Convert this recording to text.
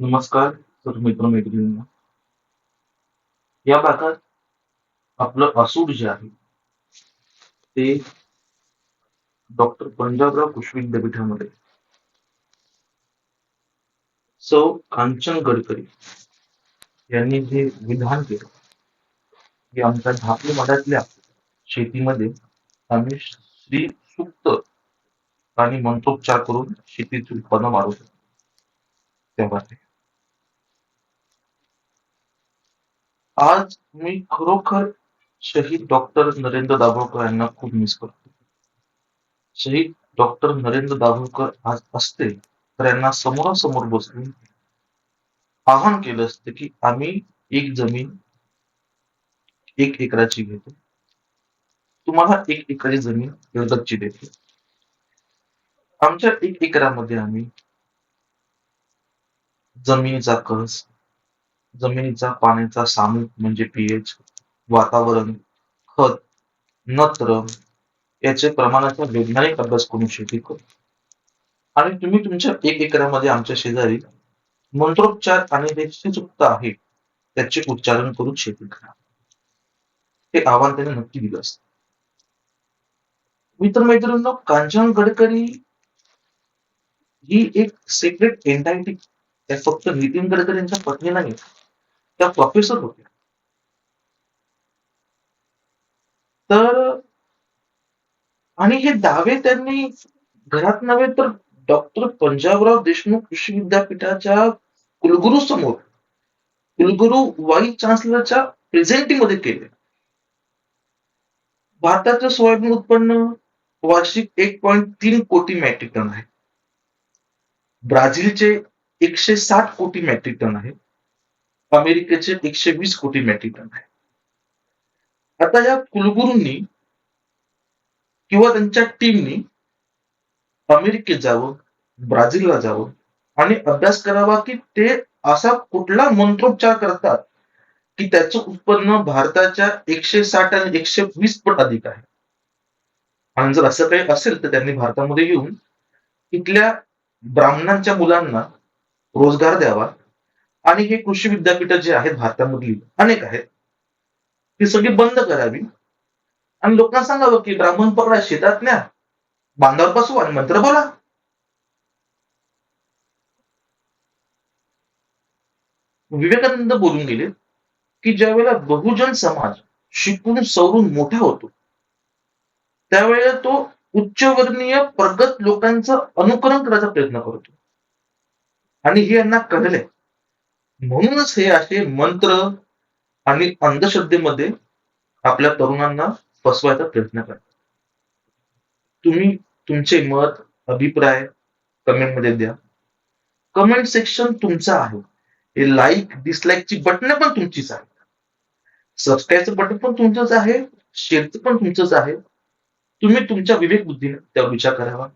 नमस्कार तर मित्रमैत्रिणींना या. भागात आपलं असूड जे आहे ते डॉक्टर पंजाबराव कृषी विद्यापीठामध्ये. सौ कांचन गडकरी यांनी जे विधान केलं की आमच्या धापली मठातल्या शेतीमध्ये आम्ही श्री सुक्त आणि मंत्रोपचार करून शेतीचे उत्पन्न वाढवतो. तेव्हा ते आज मी खरोखर शहीद डॉक्टर नरेंद्र दाभोळकर यांना खूप मिस करतो. शहीद डॉक्टर नरेंद्र दाभोळकर आज असते तर यांना समोरासमोर बसून आवाहन केलं असतं की आम्ही एक जमीन एक एकराची घेतो. तुम्हाला एक एकराची जमीन लगतची देते. आमच्या एक एकरामध्ये आम्ही जमिनीचा कस जमिनीचा पाण्याचा सामूहिक म्हणजे पीएच वातावरण खत नत्र याचे प्रमाणाचा वैज्ञानिक अभ्यास करून शेती करतो आणि तुम्ही तुमच्या एक एकरामध्ये आमच्या शेजारी मंत्रोपचार आणि जे चुकता आहे त्याचे उच्चारण करून शेती करा. हे आव्हान त्याने नक्की दिलं असतं. मित्रमैत्रिणींनो कांचन गडकरी ही एक सेक्रेट एंटायटी फक्त नितीन गडकरी यांच्या पत्नी नाही त्या प्रोफेसर होत्या. तर आणि हे दावे त्यांनी घरात नव्हे तर डॉक्टर पंजाबराव देशमुख कृषी विद्यापीठाच्या कुलगुरू समोर कुलगुरू वाईस चान्सलरच्या प्रेझेंटिंगमध्ये केले. भारताचं सोयाबीन उत्पन्न वार्षिक एक पॉईंट तीन कोटी मेट्रिक टन आहे. ब्राझीलचे एकशे साठ कोटी मेट्रिक टन आहे. अमेरिकेचे एकशे वीस कोटी मेट्रिक टन आहे. आता या कुलगुरूंनी किंवा त्यांच्या टीमनी अमेरिकेत जावं ब्राझीलला जावं आणि अभ्यास करावा की ते असा कुठला मंत्रोपचार करतात की त्याचं उत्पन्न भारताच्या एकशे साठ आणि एकशे वीस पट अधिक आहे. आणि जर असं काही असेल तर त्यांनी भारतामध्ये येऊन इथल्या ब्राह्मणांच्या मुलांना रोजगार द्यावा आणि हे कृषी विद्यापीठ जे आहेत भारतामधली अनेक आहेत ती सगळी बंद करावी. आणि लोकांना सांगावं की ब्राह्मण पकडा शेतात न्या बांधावर बसू आणि मंत्र बोला. विवेकानंद बोलून गेले की ज्यावेळेला बहुजन समाज शिकून सवरून मोठा होतो त्यावेळेला तो उच्चवर्णीय प्रगत लोकांचं अनुकरण करायचा प्रयत्न करतो. आणि हे यांना कळलंय. म्हणूनच हे असे मंत्र आणि अंधश्रद्धेमध्ये आपल्या तरुणांना फसवायचा प्रयत्न करतात तुम्ही तुमचे मत अभिप्राय कमेंटमध्ये द्या. कमेंट सेक्शन तुमचं आहे. हे लाईक डिसलाईकची बटन पण तुमचीच आहेत सबस्क्राईबचं बटन पण तुमचंच आहे. शेअरचं पण तुमचंच आहे. तुम्ही तुमच्या विवेक बुद्धीने त्यावर विचार करावा.